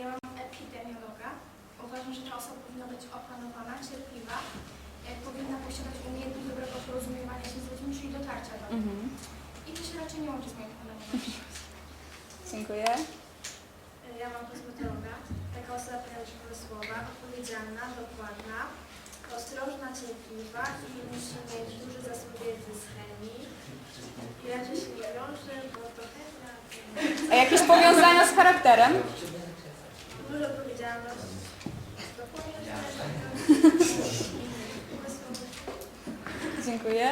Ja mam epidemiologa. Uważam, że ta osoba powinna być opanowana, cierpliwa, e, powinna posiadać umiejętność dobrego porozumiewania się z ludźmi, czyli dotarcia do nich. Mhm. I to się raczej nie łączy z moją. Dziękuję. Ja mam kosmetologa. Taka osoba powinna być pomysłowa, odpowiedzialna, dokładna, ostrożna, cierpliwa i musi mieć duży zasób wiedzy z chemii. I raczej się nie bo trochę na A jakieś powiązania z charakterem? Duża odpowiedzialność. Dziękuję.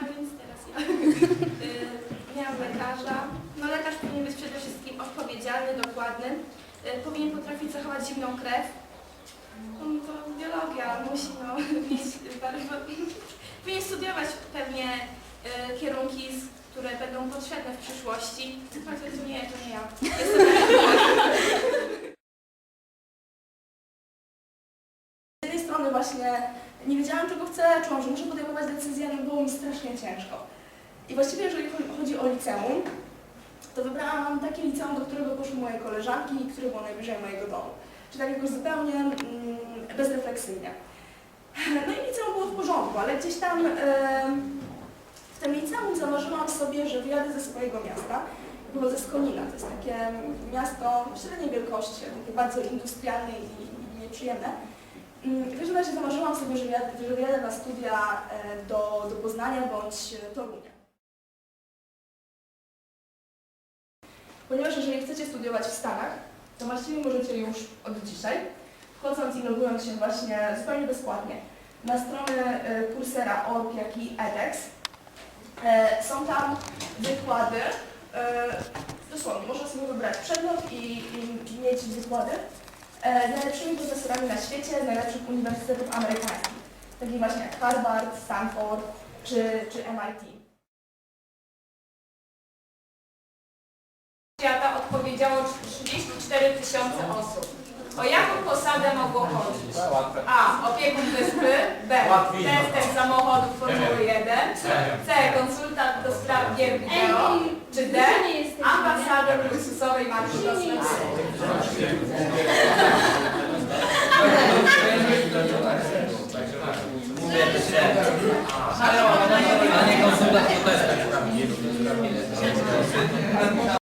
A więc teraz ja. Y, Miałam lekarza. No lekarz powinien być przede wszystkim odpowiedzialny, dokładny. Y, Powinien potrafić zachować zimną krew. No to biologia, musi no, mieć bardzo... Powinien studiować pewnie y, kierunki, które będą potrzebne w przyszłości. Chociaż nie, to nie ja. Jestem Z jednej strony właśnie nie wiedziałam czego chcę, czułam, że muszę podejmować decyzję, ale było mi strasznie ciężko. I właściwie jeżeli cho- chodzi o liceum, to wybrałam takie liceum, do którego poszły moje koleżanki i które było najbliżej mojego domu. Czyli tak jakoś zupełnie mm, bezrefleksyjnie. No i liceum było w porządku, ale gdzieś tam w tym liceum zamarzyłam sobie, że wyjadę ze swojego miasta. Pochodzę z Konina, to jest takie miasto średniej wielkości, takie bardzo industrialne i, i nieprzyjemne. Mm, W każdym razie zamarzyłam sobie, że wyjadę, na studia e, do, do Poznania bądź e, Torunia. Ponieważ jeżeli chcecie studiować w Stanach, to właściwie możecie już od dzisiaj, wchodząc i logując się właśnie zupełnie bezpłatnie na stronę e, Coursera, org, jak i edX. E, Są tam wykłady, e, dosłownie, można sobie wybrać przedmiot i, i mieć wykłady e, najlepszymi profesorami na świecie, najlepszych uniwersytetów amerykańskich, takich właśnie jak Harvard, Stanford czy, czy MIT. świata odpowiedziało 34 tysiące osób. O jaką posadę mogło chodzić? A. Opiekun wyspy. B. Tester samochodów Formuły 1. C. Konsultant do spraw gier wideo. Czy D. Ambasador luksusowej marki kosmetycznej. Ale ona nie konsultant do testów.